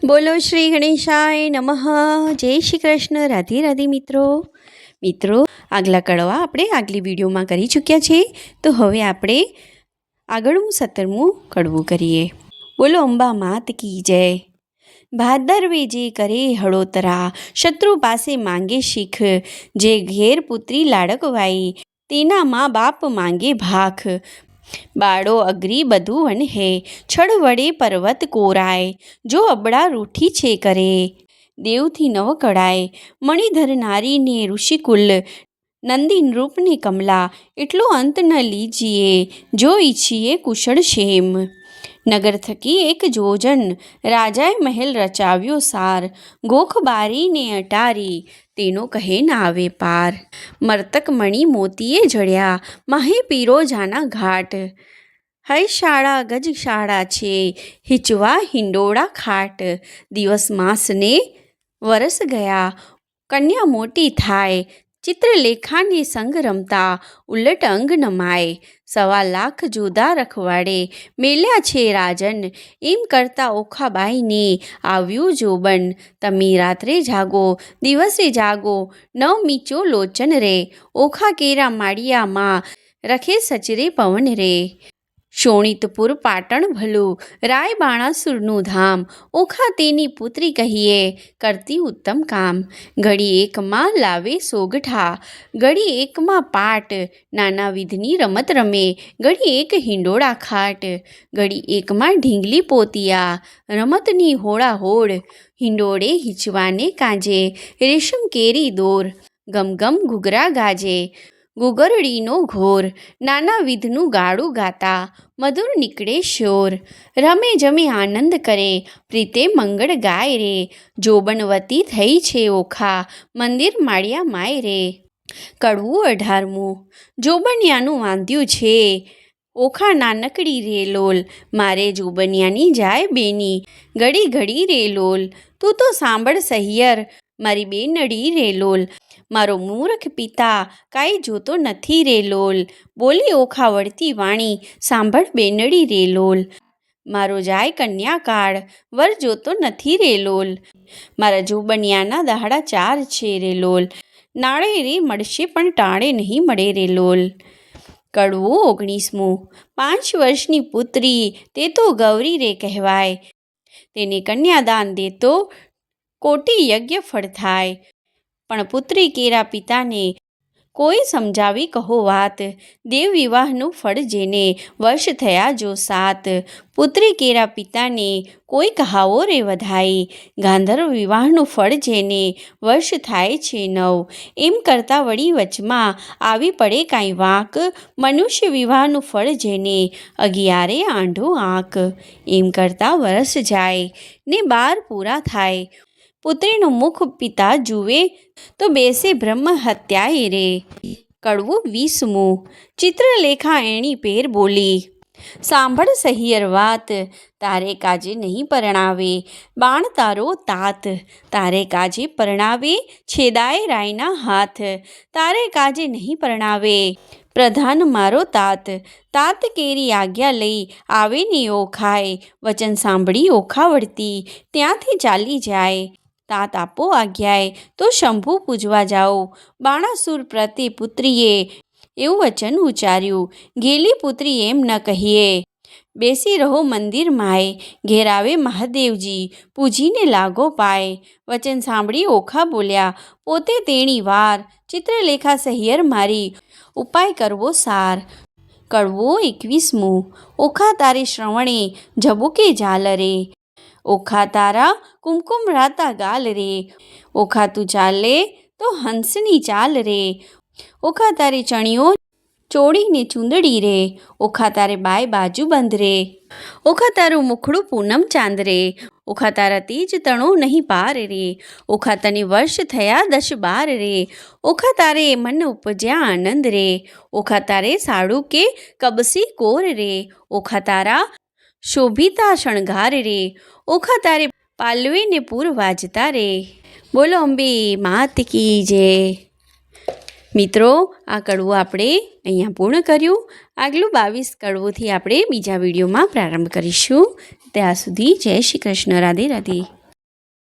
બોલો શ્રી ગણેશાય નમઃ. જય શ્રી કૃષ્ણ. રાધે રાધે મિત્રો. મિત્રો, આગલા કડવા આપણે આગલી વિડીયોમાં કરી ચૂક્યા છે તો હવે આપણે આગળનું સત્તરમું કડવું કરીએ. બોલો અંબા માત કી જય. ભાદરવે જે કરે હળોતરા. શત્રુ પાસે માંગે શીખ. જે ઘેર પુત્રી લાડકવાઈ. તેના મા બાપ માંગે ભાખ. બાળો અગ્રી બધું વન છડ વડે પર્વત કોરાય, જો અબડા રૂઠી છે કરે. દેવથી નવ કળાય, મણિધર નારીને ઋષિકુલ. નંદી નૃપને કમલા, એટલો અંત ન લીજીએ, જો ઈચ્છીએ કુશળ શેમ નગર થકી એક જોજન રાજાએ મહેલ રચાવ્યો સાર. ગોખ બારીને અટારી, તેનો કહે ના આવે પાર. મર્તક મણી મોતીએ જડ્યા, માહે પીરોજાના ઘાટ. હૈ શાળા, ગજ શાળા છે, હિચવા હિંડોળા ખાટ. દિવસ માસને વરસ ગયા, કન્યા મોટી થાય ચિત્રલેખાને સંગ રમતા ઉલટ અંગ નમાય. સવા લાખ જુદા રખવાડે. મેલ્યા છે રાજન, એમ કરતા ઓખાબાઈને આવ્યું જોબન, તમે રાત્રે જાગો, દિવસે જાગો નવ મીચો લોચન રે. ઓખા કેરા માળિયામાં રખે સચરે પવન રે. શોણિતપુર પાટણ ભલું રાય બાણાસુરનું ધામ. ઓખા તેની પુત્રી કહીએ, કરતી ઉત્તમ કામ. ઘડી એકમાં લાવે સોગઠા, ઘડી એકમાં પાટ. નાના વિધની રમત રમે, ઘડી એક હિંડોળા ખાટ. ઘડી એકમાં ઢીંગલી પોતિયા, રમતની હોળા હોળ હિંડોળે હિંચવાને કાંજે, રેશમ કેરી દોર. ગમગમ ઘૂઘરા ગાજે. ગુગરડીનો ઘોર નાના વિધનું ગાળું ગાતા મધુર નીકળે શોર. રમે જમે આનંદ કરે, પ્રીતે મંગળ ગાય રે. જોબનવતી થઈ છે ઓખા, મંદિર માળિયા માય રે. કડવું અઢારમું, જોબનિયાનું વાંધ્યું છે. ઓખા નાનકડી રે લોલ, મારે જોબનિયાની જાય બેની. ઘડી ઘડી રે લોલ, તું તો સાંભળ સહિયર મારી બેનડી રેલોલ મારો મૂર્ખ પિતા કાંઈ જોતો નથી રેલોલ બોલી ઓખા વળતી વાણી સાંભળ બેનડી રેલોલ મારો જાય કન્યાકાળ, વર જોતો નથી રેલોલ મારા જોબનિયાના દહાડા ચાર છે રેલોલ નાળે રે મળશે પણ ટાળે નહીં મળે રેલોલ કડવું ઓગણીસમું. પાંચ વર્ષની પુત્રી, તે તો ગૌરી રે કહેવાય. તેને કન્યાદાન દેતો કોટી યજ્ઞ ફળ થાય. પણ પુત્રી કેરા પિતાને કોઈ સમજાવી કહો વાત. દેવ વિવાહનું ફળ જેને વર્ષ થયા જો સાત. પુત્રી કેરા પિતાને કોઈ કહાવો રે વધાઈ. ગાંધર્વ વિવાહનું ફળ જેને વર્ષ થાય છે નવ. એમ કરતાં વળી વચમાં આવી પડે કાંઈ વાંક. મનુષ્ય વિવાહનું ફળ જેને અગિયારે આંઢો આંક. એમ કરતાં વરસ જાય ને બાર પૂરા થાય. પુત્રીનું મુખ પિતા જુએ, તો બેસે બ્રહ્મ હત્યાએ રે. કડવું વીસમું, ચિત્રલેખા એણી પેર બોલી, સાંભળ સહિયર વાત, તારે કાજે નહીં પરણાવે. બાણ તારો તાત, તારે કાજે પરણાવે. છેદાય રાયના હાથ, તારે કાજે નહીં પરણાવે. પ્રધાન મારો તાત તાત કેરી આજ્ઞા લઈ, આવે ને ઓખાય. વચન સાંભળી ઓખાવડતી, ત્યાંથી ચાલી જાય. તાત આપો આજ્ઞાએ તો શંભુ પૂજવા જાઓ. બાણાસુર પ્રતિ પુત્રીએ એવું વચન ઉચ્ચાર્યું. ગેલી પુત્રી એમ ન કહીએ. બેસી રહો મંદિર માય, ઘેરાવે મહાદેવજી, પૂજીને લાગો પાય. વચન સાંભળી ઓખા બોલ્યા, પોતે તેણી વાર, ચિત્રલેખા સહિયર મારી, ઉપાય કરવો સાર. કડવો એકવીસમું. ઓખા તારે શ્રવણે, જબુકે જાલ રે ઓખા તારા કુમકુમ રાતા ગાલ રે. ઓખા તું ચાલે તો હંસની ચાલ રે. ઓખા તારી ચણિયો ચોળીને ચૂંદડી રે. ઓખા તારે બાય બાજુ બંધ રે. ઓખા તારું મુખડું પૂનમ ચાંદ રે. ઓખા તારા તીજ તણો નહીં પાર રે. ઓખા તને વર્ષ થયા દશ બાર રે. ઓખા તારે મન ઉપજ્યા આનંદ રે. ઓખા તારે સાડું કે કબસી કોર રે. ઓખા તારા શોભિતા શણગાર રે, ઓખા તારે પાલવીને પૂર વાજતા રે. બોલો અંબે, માત કી જે મિત્રો, આ કડવું આપણે અહીંયા પૂર્ણ કર્યું. આગલું બાવીસ કડવુંથી આપણે બીજા વિડીયોમાં પ્રારંભ કરીશું. ત્યાં સુધી જય શ્રી કૃષ્ણ, રાધે રાધે.